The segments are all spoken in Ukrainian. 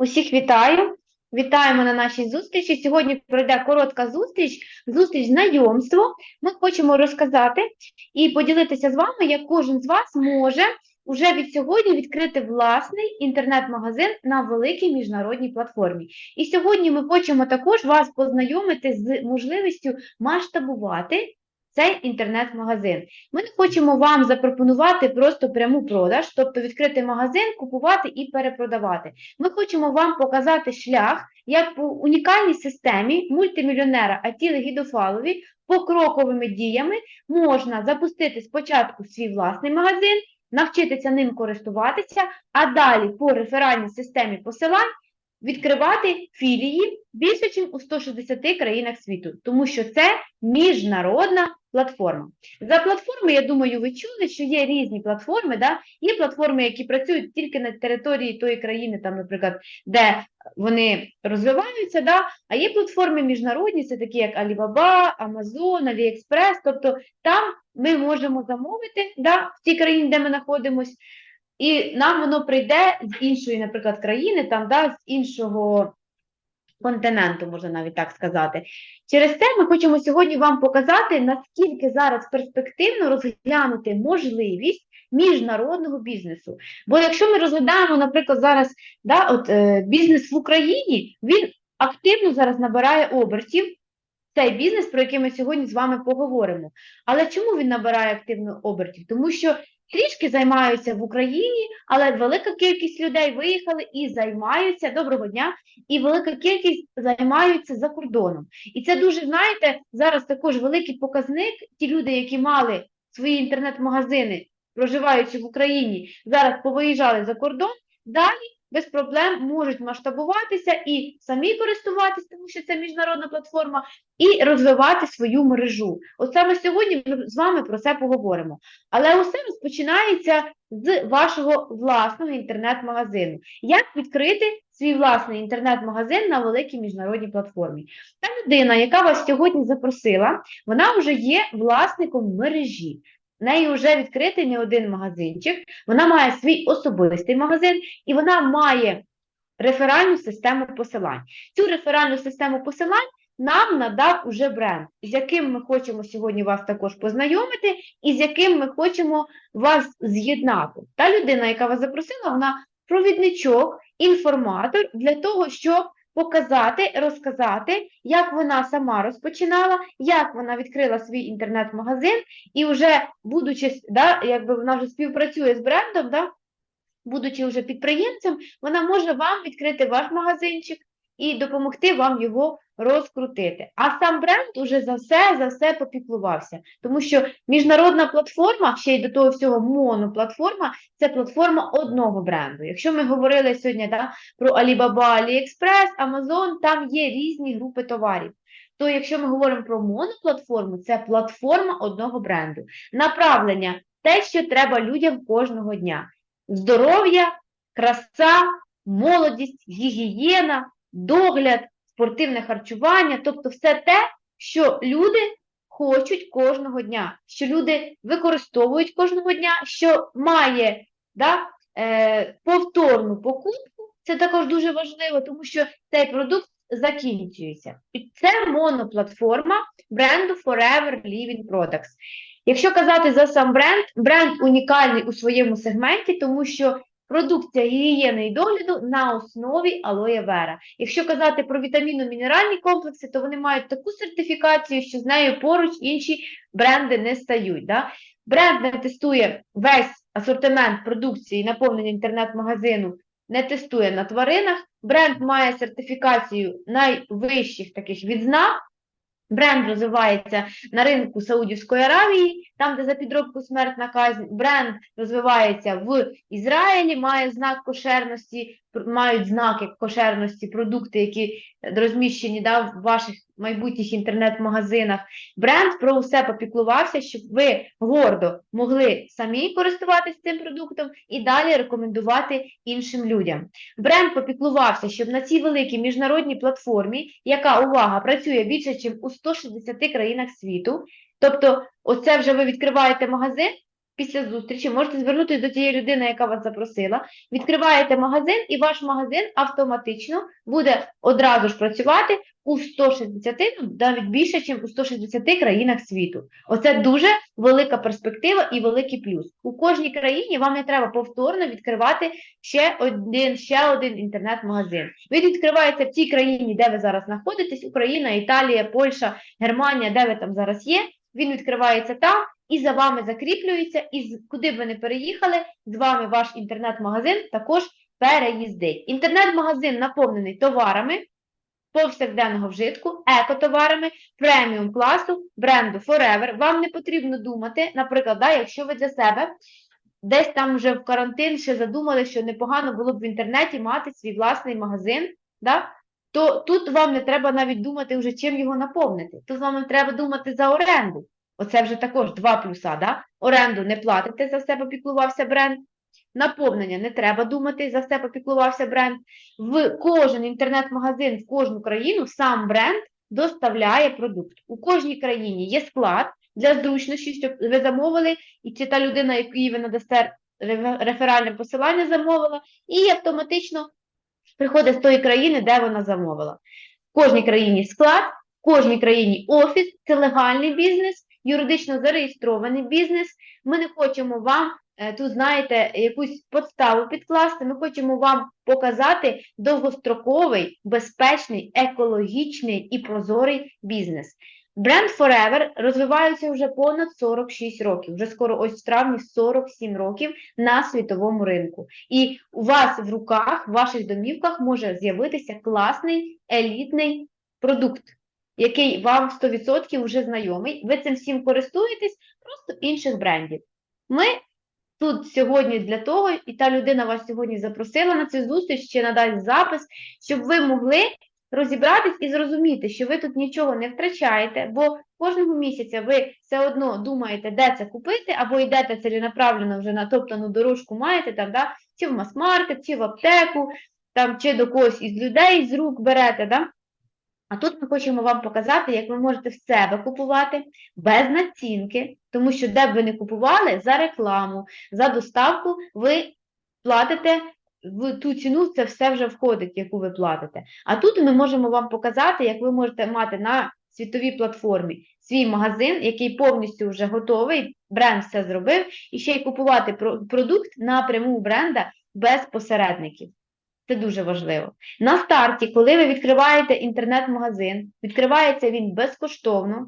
Усіх вітаю. Вітаємо на нашій зустрічі. Сьогодні пройде коротка зустріч, зустріч знайомство. Ми хочемо розказати і поділитися з вами, як кожен з вас може уже від сьогодні відкрити власний інтернет-магазин на великій міжнародній платформі. І сьогодні ми хочемо також вас познайомити з можливістю масштабувати цей інтернет-магазин. Ми не хочемо вам запропонувати просто пряму продаж, тобто відкрити магазин, купувати і перепродавати. Ми хочемо вам показати шлях, як по унікальній системі мультимільйонера Атіли Гідофалові покроковими діями можна запустити спочатку свій власний магазин, навчитися ним користуватися, а далі по реферальній системі посилань відкривати філії більше, ніж у 160 країнах світу, тому що це міжнародна платформа. За платформи, я думаю, ви чули, що є різні платформи. Да? Є платформи, які працюють тільки на території тої країни, там, наприклад, де вони розвиваються, да? а є платформи міжнародні, це такі як Alibaba, Amazon, AliExpress, тобто там ми можемо замовити да, в тій країні, де ми знаходимося, і нам воно прийде з іншої, наприклад, країни, там, да, з іншого континенту, можна навіть так сказати. Через це ми хочемо сьогодні вам показати, наскільки зараз перспективно розглянути можливість міжнародного бізнесу. Бо якщо ми розглядаємо, наприклад, зараз да, от, е, бізнес в Україні, він активно зараз набирає обертів. Цей бізнес, про який ми сьогодні з вами поговоримо. Але чому він набирає активно обертів? Тому що трішки займаються в Україні, але велика кількість людей виїхали і займаються доброго дня, і велика кількість займаються за кордоном. І це дуже, знаєте, зараз також великий показник. Ті люди, які мали свої інтернет-магазини, проживаючи в Україні, зараз повиїжджали за кордон, далі без проблем можуть масштабуватися і самі користуватися, тому що це міжнародна платформа, і розвивати свою мережу. От саме сьогодні ми з вами про це поговоримо. Але усе розпочинається з вашого власного інтернет-магазину. Як відкрити свій власний інтернет-магазин на великій міжнародній платформі? Та людина, яка вас сьогодні запросила, вона вже є власником мережі. В неї вже відкритий не один магазинчик, вона має свій особистий магазин і вона має реферальну систему посилань. Цю реферальну систему посилань нам надав уже бренд, з яким ми хочемо сьогодні вас також познайомити, і з яким ми хочемо вас з'єднати. Та людина, яка вас запросила, вона провідничок, інформатор для того, щоб показати, розказати, як вона сама розпочинала, як вона відкрила свій інтернет-магазин, і вже, будучи, да, якби вона вже співпрацює з брендом, да, будучи вже підприємцем, вона може вам відкрити ваш магазинчик і допомогти вам його розкрутити. А сам бренд уже за все, за все попіклувався. Тому що міжнародна платформа, ще й до того всього моноплатформа, це платформа одного бренду. Якщо ми говорили сьогодні да, про Alibaba, AliExpress, Amazon, там є різні групи товарів. То якщо ми говоримо про моноплатформу, це платформа одного бренду. Направлення те, що треба людям кожного дня. Здоров'я, краса, молодість, гігієна, догляд, спортивне харчування, тобто все те, що люди хочуть кожного дня, що люди використовують кожного дня, що має да, е, повторну покупку, це також дуже важливо, тому що цей продукт закінчується. І це моноплатформа бренду Forever Living Products. Якщо казати за сам бренд, бренд унікальний у своєму сегменті, тому що продукція гігієни і догляду на основі алоє вера. Якщо казати про вітамінно-мінеральні комплекси, то вони мають таку сертифікацію, що з нею поруч інші бренди не стають. Да? Бренд не тестує весь асортимент продукції, наповнення інтернет-магазину, не тестує на тваринах. Бренд має сертифікацію найвищих таких відзнак. Бренд розвивається на ринку Саудівської Аравії, там, де за підробку смертна казнь. Бренд розвивається в Ізраїлі, має знак кошерності, мають знаки кошерності продукти, які розміщені да, в ваших майбутніх інтернет-магазинах. Бренд про все попіклувався, щоб ви гордо могли самі користуватися цим продуктом і далі рекомендувати іншим людям. Бренд попіклувався, щоб на цій великій міжнародній платформі, яка увага працює більше, ніж у 160 країнах світу. Тобто, оце вже ви відкриваєте магазин, після зустрічі можете звернутися до тієї людини, яка вас запросила, відкриваєте магазин, і ваш магазин автоматично буде одразу ж працювати у 160, ну, навіть більше, ніж у 160 країнах світу. Оце дуже велика перспектива і великий плюс. У кожній країні вам не треба повторно відкривати ще один, ще один інтернет-магазин. Він відкривається в тій країні, де ви зараз знаходитесь, Україна, Італія, Польща, Германія, де ви там зараз є. Він відкривається там і за вами закріплюється, і куди б ви не переїхали, з вами ваш інтернет-магазин також переїздить. Інтернет-магазин наповнений товарами повсякденного вжитку, екотоварами, преміум класу, бренду Forever. Вам не потрібно думати, наприклад, да, якщо ви для себе десь там вже в карантин ще задумали, що непогано було б в інтернеті мати свій власний магазин, да, то тут вам не треба навіть думати вже чим його наповнити. Тут вам не треба думати за оренду. Оце вже також два плюса. Да? Оренду не платите, за все попіклувався бренд. Наповнення не треба думати, за все попіклувався бренд. В кожен інтернет-магазин, в кожну країну сам бренд доставляє продукт. У кожній країні є склад для зручності, щоб ви замовили, і чи та людина, якій ви надасте реферальне посилання, замовила, і автоматично приходить з тої країни, де вона замовила. В кожній країні склад, в кожній країні офіс, це легальний бізнес, юридично зареєстрований бізнес. Ми не хочемо вам е, тут, знаєте, якусь подставу підкласти. Ми хочемо вам показати довгостроковий, безпечний, екологічний і прозорий бізнес. Бренд Forever розвивається вже понад 46 років. Вже скоро ось в травні 47 років на світовому ринку. І у вас в руках, в ваших домівках може з'явитися класний елітний продукт, який вам 100% вже знайомий. Ви цим всім користуєтесь просто інших брендів. Ми тут сьогодні для того, і та людина вас сьогодні запросила на цю зустріч чи надасть запис, щоб ви могли розібратись і зрозуміти, що ви тут нічого не втрачаєте, бо кожного місяця ви все одно думаєте, де це купити, або йдете ціленаправленно вже на топтану дорожку маєте там, да, чи в мас-маркет, чи в аптеку, там, чи до когось із людей з рук берете. Да? А тут ми хочемо вам показати, як ви можете в себе купувати без націнки, тому що де б ви не купували за рекламу, за доставку, ви платите в ту ціну, це все вже входить, яку ви платите. А тут ми можемо вам показати, як ви можете мати на світовій платформі свій магазин, який повністю вже готовий, бренд все зробив, і ще й купувати продукт напряму бренда без посередників. Це дуже важливо. На старті, коли ви відкриваєте інтернет-магазин, відкривається він безкоштовно,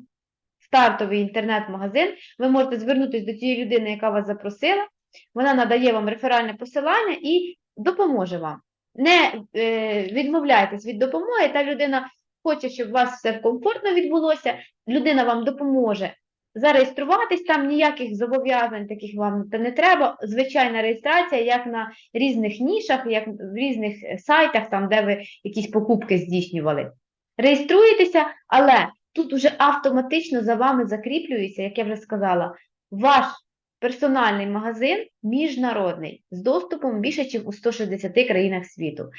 стартовий інтернет-магазин, ви можете звернутися до тієї людини, яка вас запросила, вона надає вам реферальне посилання і допоможе вам. Не е, відмовляйтесь від допомоги, та людина хоче, щоб у вас все комфортно відбулося, людина вам допоможе зареєструватись, там ніяких зобов'язань таких вам не треба. Звичайна реєстрація, як на різних нішах, як в різних е, сайтах, там, де ви якісь покупки здійснювали. Реєструєтеся, але тут уже автоматично за вами закріплюється, як я вже сказала, ваш персональний магазин міжнародний з доступом більше, ніж у 160 країнах світу.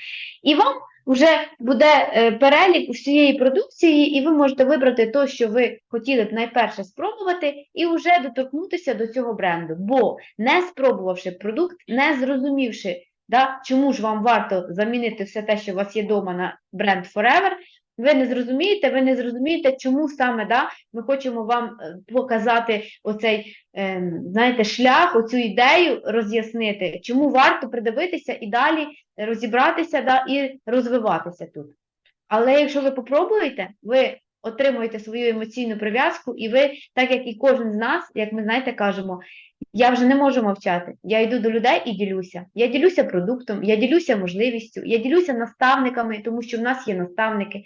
І вам вже буде е, перелік усієї продукції, і ви можете вибрати те, що ви хотіли б найперше спробувати, і вже доторкнутися до цього бренду. Бо не спробувавши продукт, не зрозумівши, да, чому ж вам варто замінити все те, що у вас є вдома на бренд Forever, ви не зрозумієте, ви не зрозумієте, чому саме да, ми хочемо вам е, показати оцей, е, знаєте, шлях, оцю ідею роз'яснити, чому варто придивитися і далі розібратися да, і розвиватися тут. Але якщо ви попробуєте, ви отримуєте свою емоційну прив'язку, і ви, так як і кожен з нас, як ми знаєте, кажемо, я вже не можу мовчати. Я йду до людей і ділюся. Я ділюся продуктом, я ділюся можливістю, я ділюся наставниками, тому що в нас є наставники.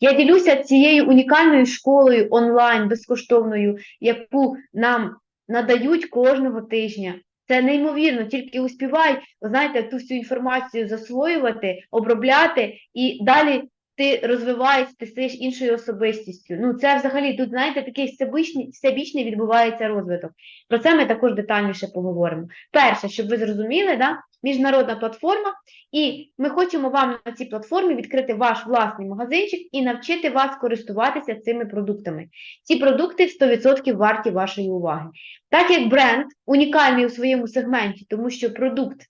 Я ділюся цією унікальною школою онлайн безкоштовною, яку нам надають кожного тижня. Це неймовірно, тільки успівай, знаєте, ту всю інформацію засвоювати, обробляти і далі ти розвиваєшся, ти стаєш іншою особистістю. Ну, це взагалі тут, знаєте, такий всебічний, всебічний відбувається розвиток. Про це ми також детальніше поговоримо. Перше, щоб ви зрозуміли, да, міжнародна платформа, і ми хочемо вам на цій платформі відкрити ваш власний магазинчик і навчити вас користуватися цими продуктами. Ці продукти 100% варті вашої уваги. Так як бренд унікальний у своєму сегменті, тому що продукт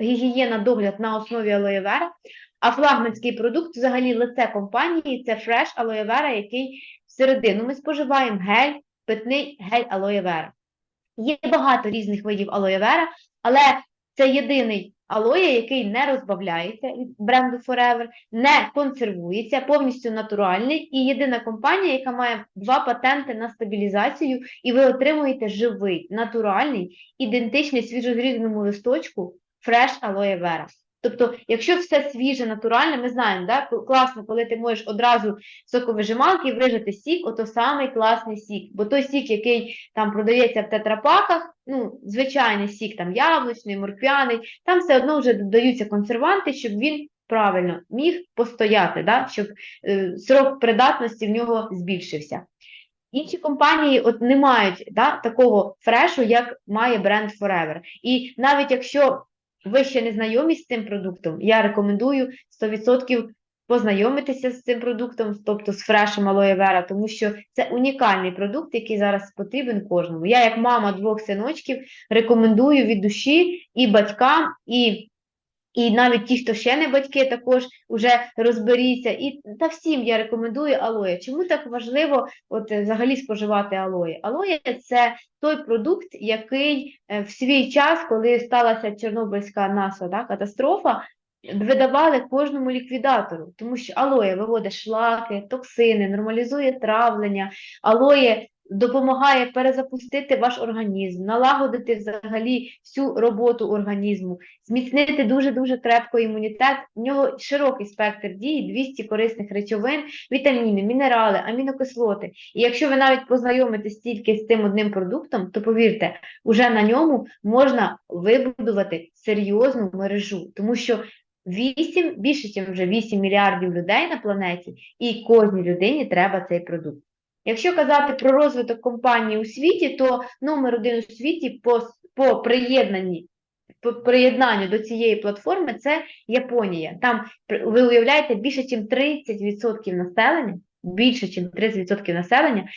гігієна догляд на основі алоє вера, а флагманський продукт взагалі лице компанії це фреш алоє вера, який всередину ми споживаємо гель, питний гель алоє вера. Є багато різних видів алоє вера, але це єдиний алоє, який не розбавляється від бренду Forever, не консервується, повністю натуральний і єдина компанія, яка має два патенти на стабілізацію, і ви отримуєте живий, натуральний, ідентичний свіжозрізаному листочку фреш алоє вера. Тобто, якщо все свіже, натуральне, ми знаємо, да, класно, коли ти можеш одразу з соковижималки вижати сік, ото самий класний сік. Бо той сік, який там продається в тетрапаках, ну, звичайний сік, там яблучний, морквяний, там все одно вже додаються консерванти, щоб він правильно міг постояти, да, щоб е, срок придатності в нього збільшився. Інші компанії от не мають да, такого фрешу, як має бренд Forever. І навіть якщо ви ще не знайомі з цим продуктом, я рекомендую 100% познайомитися з цим продуктом, тобто з фрешем алоє вера, тому що це унікальний продукт, який зараз потрібен кожному. Я, як мама двох синочків, рекомендую від душі і батькам, і і навіть ті, хто ще не батьки, також вже розберіться. І та всім я рекомендую алоє. Чому так важливо от, е, взагалі споживати алоє? Алоє це той продукт, який е, в свій час, коли сталася Чорнобильська НАСА да, катастрофа, видавали кожному ліквідатору, тому що алоє виводить шлаки, токсини, нормалізує травлення, алоє допомагає перезапустити ваш організм, налагодити взагалі всю роботу організму, зміцнити дуже-дуже крепко імунітет. В нього широкий спектр дій, 200 корисних речовин, вітаміни, мінерали, амінокислоти. І якщо ви навіть познайомитесь тільки з цим одним продуктом, то повірте, уже на ньому можна вибудувати серйозну мережу, тому що 8, більше, ніж вже 8 мільярдів людей на планеті, і кожній людині треба цей продукт. Якщо казати про розвиток компанії у світі, то номер один у світі по, по приєднанні по приєднанню до цієї платформи це Японія. Там ви уявляєте більше, ніж 30% населення, більше, ніж 30% населення,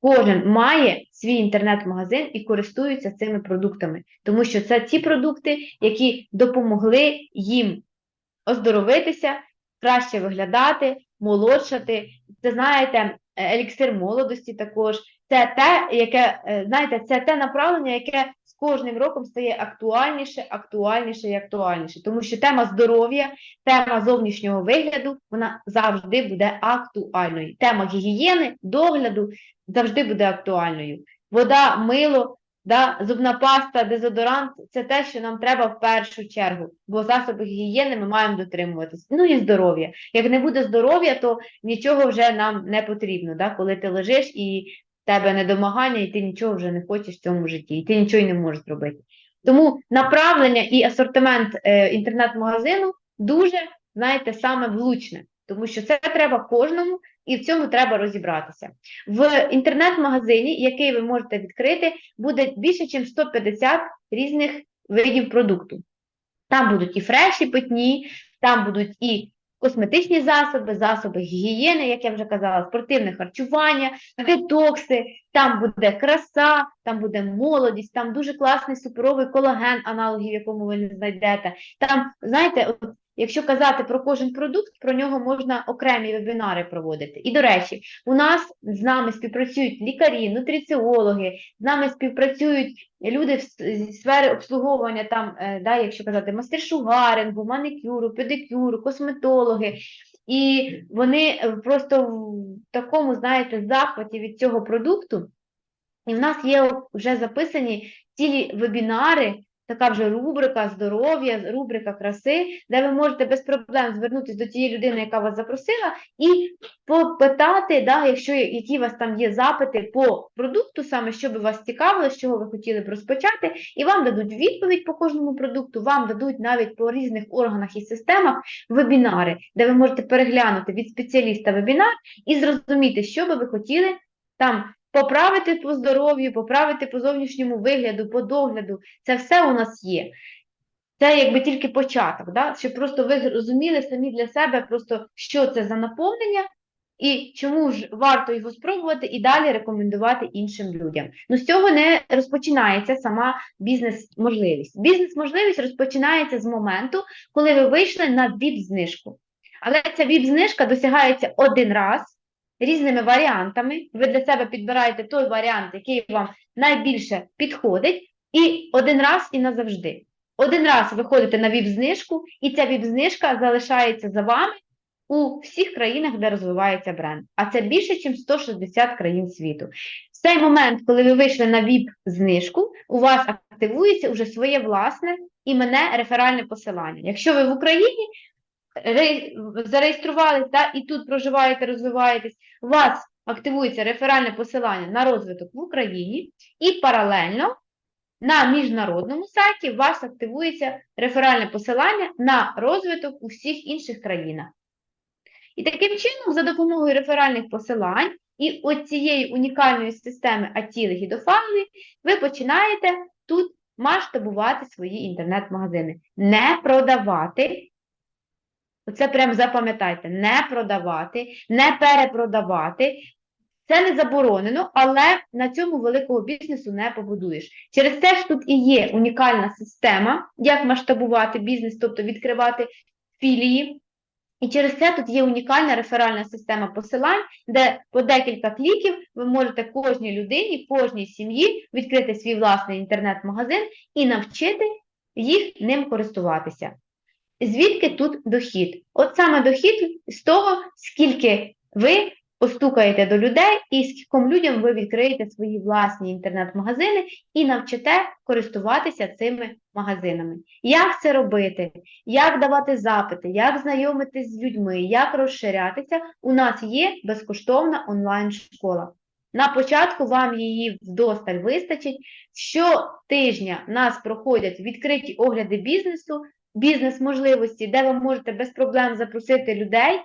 кожен має свій інтернет-магазин і користується цими продуктами, тому що це ті продукти, які допомогли їм оздоровитися, краще виглядати, молодшати. Це знаєте, еліксир молодості також. Це те, яке, е, знаєте, це те направлення, яке з кожним роком стає актуальніше, актуальніше і актуальніше. Тому що тема здоров'я, тема зовнішнього вигляду, вона завжди буде актуальною. Тема гігієни, догляду завжди буде актуальною. Вода, мило, да, зубна паста, дезодорант це те, що нам треба в першу чергу, бо засоби гігієни ми маємо дотримуватись. Ну і здоров'я. Як не буде здоров'я, то нічого вже нам не потрібно, да, коли ти лежиш і в тебе недомагання, і ти нічого вже не хочеш в цьому житті, і ти нічого й не можеш зробити. Тому направлення і асортимент е, інтернет-магазину дуже, знаєте, саме влучне, тому що це треба кожному, і в цьому треба розібратися. В інтернет-магазині, який ви можете відкрити, буде більше, ніж 150 різних видів продукту. Там будуть і фреші питні, там будуть і косметичні засоби, засоби гігієни, як я вже казала, спортивне харчування, детокси, там буде краса, там буде молодість, там дуже класний суперовий колаген, аналогів, якому ви не знайдете. Там, знаєте, от, якщо казати про кожен продукт, про нього можна окремі вебінари проводити. І, до речі, у нас з нами співпрацюють лікарі, нутриціологи, з нами співпрацюють люди зі сфери обслуговування, там, е, да, якщо казати, мастер шугарингу, манікюру, педикюру, косметологи. І вони просто в такому, знаєте, захваті від цього продукту. І в нас є вже записані цілі вебінари, така вже рубрика здоров'я, рубрика краси, де ви можете без проблем звернутися до тієї людини, яка вас запросила, і попитати, да, якщо які у вас там є запити по продукту, саме що би вас цікавило, з чого ви хотіли б розпочати, і вам дадуть відповідь по кожному продукту, вам дадуть навіть по різних органах і системах вебінари, де ви можете переглянути від спеціаліста вебінар і зрозуміти, що би ви хотіли там поправити по здоров'ю, поправити по зовнішньому вигляду, по догляду. Це все у нас є. Це якби тільки початок, да? щоб просто ви розуміли самі для себе, просто що це за наповнення і чому ж варто його спробувати і далі рекомендувати іншим людям. Ну, з цього не розпочинається сама бізнес-можливість. Бізнес-можливість розпочинається з моменту, коли ви вийшли на ВІП-знижку. Але ця ВІП-знижка досягається один раз різними варіантами. Ви для себе підбираєте той варіант, який вам найбільше підходить, і один раз і назавжди. Один раз ви ходите на ВІП-знижку, і ця ВІП-знижка залишається за вами у всіх країнах, де розвивається бренд. А це більше, ніж 160 країн світу. В цей момент, коли ви вийшли на ВІП-знижку, у вас активується вже своє власне іменне реферальне посилання. Якщо ви в Україні зареєструвались да, і тут проживаєте, розвиваєтесь, у вас активується реферальне посилання на розвиток в Україні, і паралельно на міжнародному сайті у вас активується реферальне посилання на розвиток у всіх інших країнах. І таким чином, за допомогою реферальних посилань і от цієї унікальної системи Атіли Гідофайлові, ви починаєте тут масштабувати свої інтернет-магазини. Не продавати. Оце прям запам'ятайте, не продавати, не перепродавати. Це не заборонено, але на цьому великого бізнесу не побудуєш. Через це ж тут і є унікальна система, як масштабувати бізнес, тобто відкривати філії. І через це тут є унікальна реферальна система посилань, де по декілька кліків ви можете кожній людині, кожній сім'ї відкрити свій власний інтернет-магазин і навчити їх ним користуватися. Звідки тут дохід? От саме дохід з того, скільки ви постукаєте до людей і скільком людям ви відкриєте свої власні інтернет-магазини і навчите користуватися цими магазинами. Як це робити? Як давати запити, як знайомитись з людьми, як розширятися? У нас є безкоштовна онлайн-школа. На початку вам її вдосталь вистачить. Щотижня нас проходять відкриті огляди бізнесу, бізнес-можливості, де ви можете без проблем запросити людей,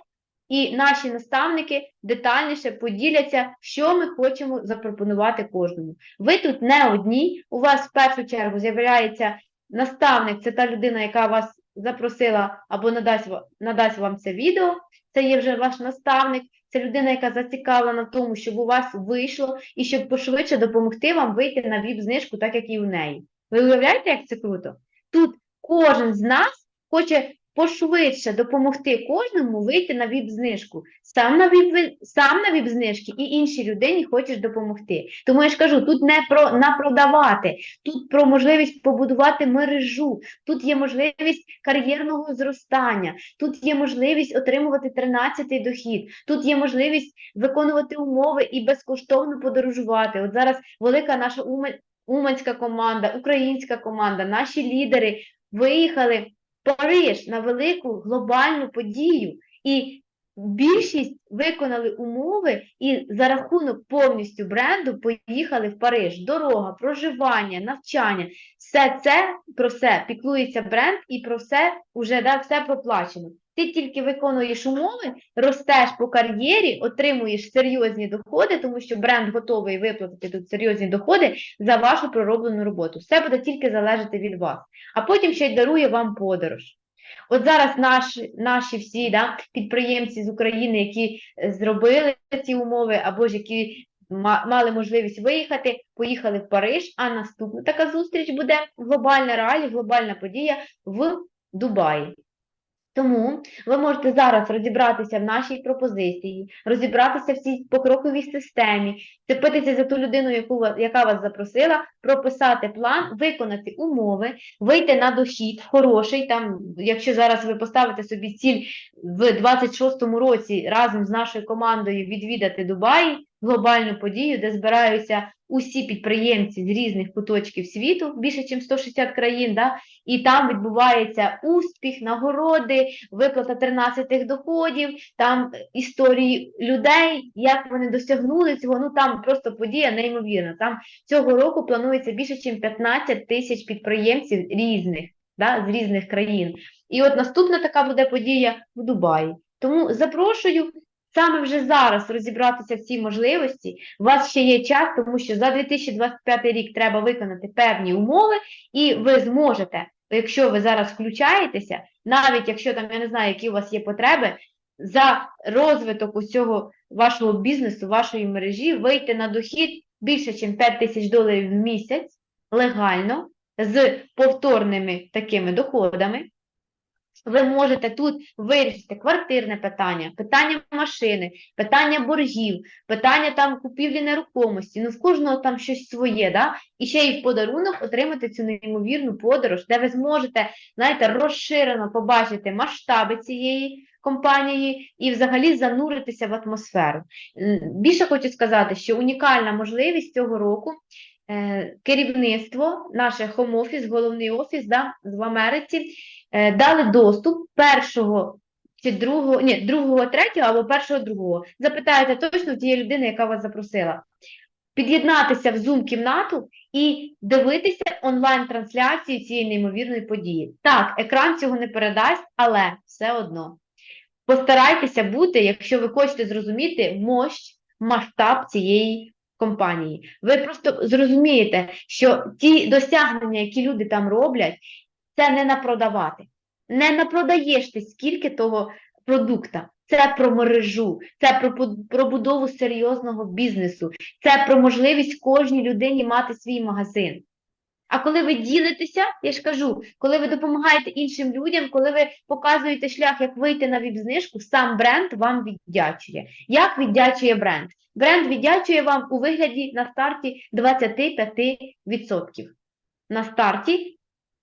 і наші наставники детальніше поділяться, що ми хочемо запропонувати кожному. Ви тут не одні, у вас в першу чергу з'являється наставник, це та людина, яка вас запросила або надасть, надасть вам це відео, це є вже ваш наставник, це людина, яка зацікавлена в тому, щоб у вас вийшло і щоб пошвидше допомогти вам вийти на ВІП-знижку, так як і у неї. Ви уявляєте, як це круто? Тут кожен з нас хоче пошвидше допомогти кожному вийти на ВІП-знижку. Сам на ВІП, сам на ВІП-знижки і іншій людині хочеш допомогти. Тому я ж кажу, тут не про напродавати, тут про можливість побудувати мережу, тут є можливість кар'єрного зростання, тут є можливість отримувати 13-й дохід, тут є можливість виконувати умови і безкоштовно подорожувати. От зараз велика наша Ума- уманська команда, українська команда, наші лідери виїхали в Париж на велику глобальну подію. І більшість виконали умови і за рахунок повністю бренду поїхали в Париж. Дорога, проживання, навчання. Все це про все піклується бренд і про все вже да, все проплачено. Ти тільки виконуєш умови, ростеш по кар'єрі, отримуєш серйозні доходи, тому що бренд готовий виплатити тут серйозні доходи за вашу пророблену роботу. Все буде тільки залежати від вас. А потім ще й дарує вам подорож. От зараз наші, наші всі да, підприємці з України, які е, зробили ці умови, або ж які мали можливість виїхати, поїхали в Париж, а наступна така зустріч буде глобальна реалія, глобальна подія в Дубаї. Тому ви можете зараз розібратися в нашій пропозиції, розібратися в цій покроковій системі, цепитися за ту людину, яку, яка вас запросила, прописати план, виконати умови, вийти на дохід хороший. Там, якщо зараз ви поставите собі ціль в 26-му році разом з нашою командою відвідати Дубаї, глобальну подію, де збираються усі підприємці з різних куточків світу, більше ніж 160 країн, да? і там відбувається успіх, нагороди, виплата 13 доходів, там історії людей, як вони досягнули цього. Ну там просто подія неймовірна. Там цього року планується більше, ніж 15 тисяч підприємців різних, да, з різних країн. І от наступна така буде подія в Дубаї. Тому запрошую саме вже зараз розібратися в цій можливості. У вас ще є час, тому що за 2025 рік треба виконати певні умови, і ви зможете, якщо ви зараз включаєтеся, навіть якщо там я не знаю, які у вас є потреби, за розвиток усього вашого бізнесу, вашої мережі, вийти на дохід більше, ніж 5 тисяч доларів в місяць легально з повторними такими доходами. Ви можете тут вирішити квартирне питання, питання машини, питання боргів, питання там купівлі нерухомості. Ну, в кожного там щось своє, да? І ще й в подарунок отримати цю неймовірну подорож, де ви зможете, знаєте, розширено побачити масштаби цієї компанії і взагалі зануритися в атмосферу. Більше хочу сказати, що унікальна можливість цього року. е, Керівництво, наше хом-офіс, головний офіс да, в Америці, дали доступ першого чи другого, ні, другого, третього або першого, другого. Запитаєте точно тієї людини, яка вас запросила. Під'єднатися в Zoom-кімнату і дивитися онлайн-трансляцію цієї неймовірної події. Так, екран цього не передасть, але все одно. Постарайтеся бути, якщо ви хочете зрозуміти мощ, масштаб цієї компанії. Ви просто зрозумієте, що ті досягнення, які люди там роблять, це не напродавати. Не напродаєш ти скільки того продукта. Це про мережу, це про пу- про будову серйозного бізнесу, це про можливість кожній людині мати свій магазин. А коли ви ділитеся, я ж кажу, коли ви допомагаєте іншим людям, коли ви показуєте шлях, як вийти на віп-знижку, сам бренд вам віддячує. Як віддячує бренд? Бренд віддячує вам у вигляді на старті 25%. На старті,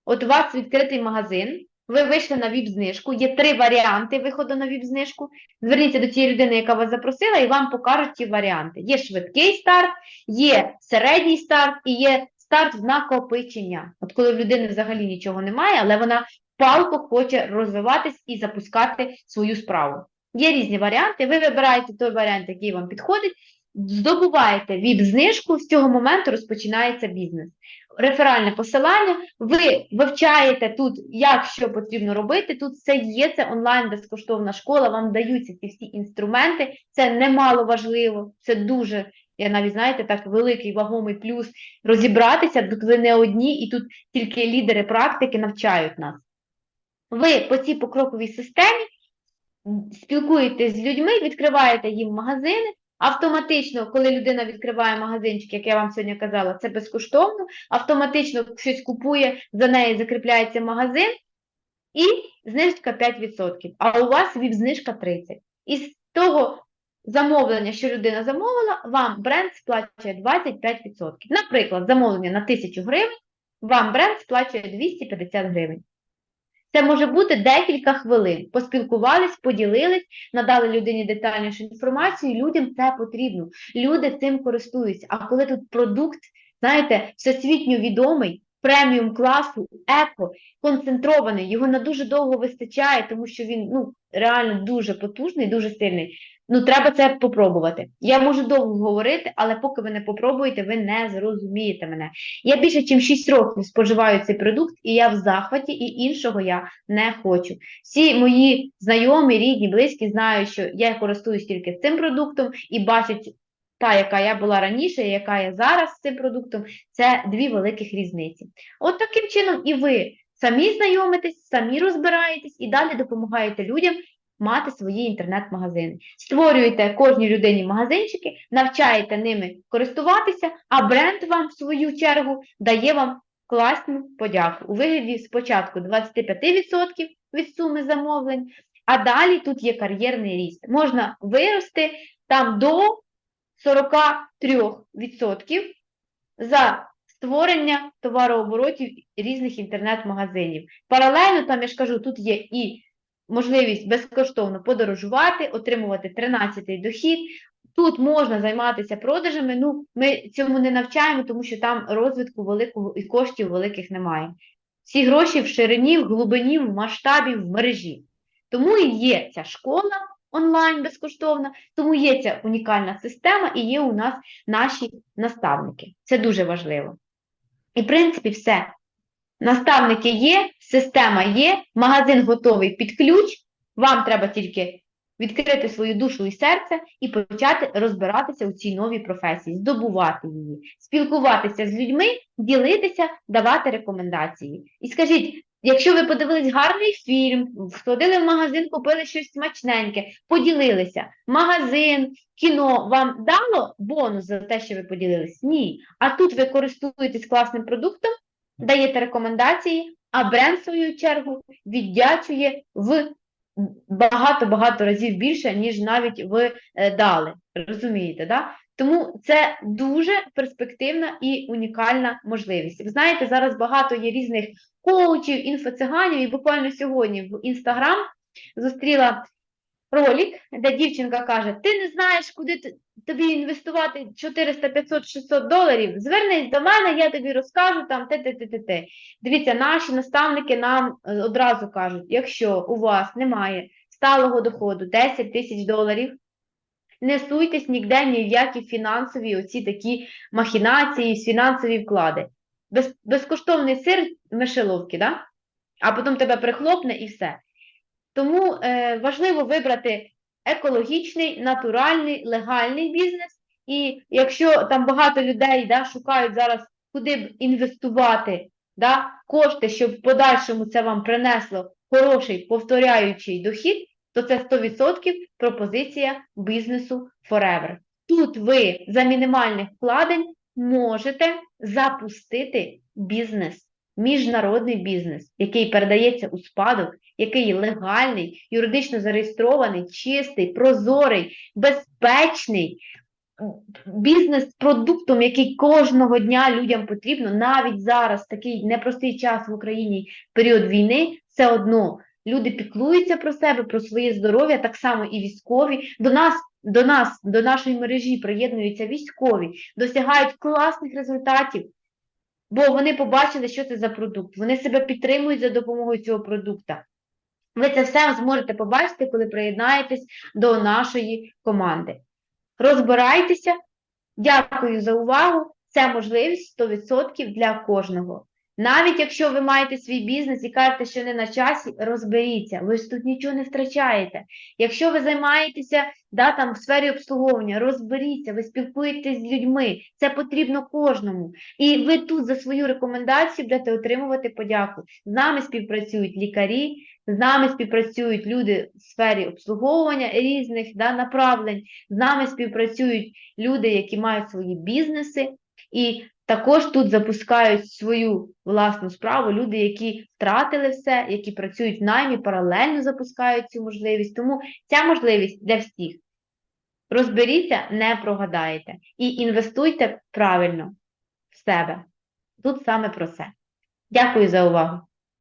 от у вас відкритий магазин, ви вийшли на віп-знижку, є три варіанти виходу на віп-знижку. Зверніться до тієї людини, яка вас запросила, і вам покажуть ті варіанти. Є швидкий старт, є середній старт і є старт в накопичення. От коли в людини взагалі нічого немає, але вона палко хоче розвиватись і запускати свою справу. Є різні варіанти. Ви вибираєте той варіант, який вам підходить, здобуваєте віп-знижку, з цього моменту розпочинається бізнес. Реферальне посилання, ви вивчаєте тут, як що потрібно робити. Тут все є, це онлайн безкоштовна школа, вам даються ці всі інструменти. Це немало важливо, це дуже, я навіть знаєте, так великий вагомий плюс розібратися. Тут ви не одні, і тут тільки лідери практики навчають нас. Ви по цій покроковій системі спілкуєтесь з людьми, відкриваєте їм магазини. Автоматично, коли людина відкриває магазинчик, як я вам сьогодні казала, це безкоштовно. Автоматично щось купує, за неї закріпляється магазин і знижка 5%. А у вас віп-знижка 30%. І з того замовлення, що людина замовила, вам бренд сплачує 25%. Наприклад, замовлення на 1000 гривень, вам бренд сплачує 250 гривень. Це може бути декілька хвилин. Поспілкувались, поділились, надали людині детальнішу інформацію, людям це потрібно. Люди цим користуються. А коли тут продукт, знаєте, всесвітньо відомий, преміум класу, еко, концентрований, його на дуже довго вистачає, тому що він ну, реально дуже потужний, дуже сильний. Ну, треба це попробувати. Я можу довго говорити, але поки ви не попробуєте, ви не зрозумієте мене. Я більше ніж 6 років споживаю цей продукт, і я в захваті, і іншого я не хочу. Всі мої знайомі, рідні, близькі знають, що я користуюсь тільки цим продуктом і бачать та, яка я була раніше, і яка я зараз з цим продуктом, це дві великих різниці. От таким чином і ви самі знайомитесь, самі розбираєтесь і далі допомагаєте людям мати свої інтернет-магазини. Створюєте кожній людині магазинчики, навчаєте ними користуватися, а бренд вам, в свою чергу, дає вам класну подяку у вигляді спочатку 25% від суми замовлень, а далі тут є кар'єрний ріст. Можна вирости там до 43% за створення товарооборотів різних інтернет-магазинів. Паралельно, там я ж кажу, тут є і можливість безкоштовно подорожувати, отримувати 13-й дохід, Тут можна займатися продажами, ну ми цьому не навчаємо, тому що там розвитку великого і коштів великих немає. Всі гроші в ширині, в глибині, в масштабі, в мережі. Тому і є ця школа онлайн безкоштовна, тому є ця унікальна система і є у нас наші наставники. Це дуже важливо. І, в принципі, все. Наставники є, система є, магазин готовий під ключ. Вам треба тільки відкрити свою душу і серце і почати розбиратися у цій новій професії, здобувати її, спілкуватися з людьми, ділитися, давати рекомендації. І скажіть, якщо ви подивились гарний фільм, сходили в магазин, купили щось смачненьке, поділилися, магазин, кіно вам дало бонус за те, що ви поділились? Ні. А тут ви користуєтесь класним продуктом, даєте рекомендації, а бренд, в свою чергу, віддячує в багато-багато разів більше, ніж навіть ви е, дали. Розумієте, да? Тому це дуже перспективна і унікальна можливість. Ви знаєте, зараз багато є різних коучів, інфоциганів, і буквально сьогодні в Інстаграм зустріла ролик, де дівчинка каже: Ти не знаєш, куди тобі інвестувати 400, 500, 600 доларів. Звернись до мене, я тобі розкажу там те, те, те, те, те. Дивіться, наші наставники нам е, одразу кажуть, якщо у вас немає сталого доходу 10 тисяч доларів, не суйтесь ніде ні в які фінансові оці такі махінації, фінансові вклади. Без, безкоштовний сир в мишеловки, да? а потім тебе прихлопне і все. Тому е, важливо вибрати екологічний, натуральний, легальний бізнес. І якщо там багато людей да, шукають зараз, куди б інвестувати да, кошти, щоб в подальшому це вам принесло хороший повторяючий дохід, то це 100% пропозиція бізнесу Forever. Тут ви за мінімальних вкладень можете запустити бізнес, міжнародний бізнес, який передається у спадок, який легальний, юридично зареєстрований, чистий, прозорий, безпечний. Бізнес продуктом, який кожного дня людям потрібно, навіть зараз такий непростий час в Україні, період війни, все одно люди піклуються про себе, про своє здоров'я, так само і військові. До нас, до нас, до нашої мережі приєднуються військові, досягають класних результатів, бо вони побачили, що це за продукт. Вони себе підтримують за допомогою цього продукту. Ви це все зможете побачити, коли приєднаєтесь до нашої команди. Розбирайтеся. Дякую за увагу. Це можливість 100% для кожного. Навіть якщо ви маєте свій бізнес і кажете, що не на часі, розберіться, ви ж тут нічого не втрачаєте. Якщо ви займаєтеся да, там, в сфері обслуговування, розберіться, ви спілкуєтесь з людьми, це потрібно кожному. І ви тут за свою рекомендацію будете отримувати подяку. З нами співпрацюють лікарі, з нами співпрацюють люди в сфері обслуговування різних да, направлень, з нами співпрацюють люди, які мають свої бізнеси. І також тут запускають свою власну справу люди, які втратили все, які працюють в наймі, паралельно запускають цю можливість. Тому ця можливість для всіх. Розберіться, не прогадаєте. І інвестуйте правильно в себе. Тут саме про це. Дякую за увагу.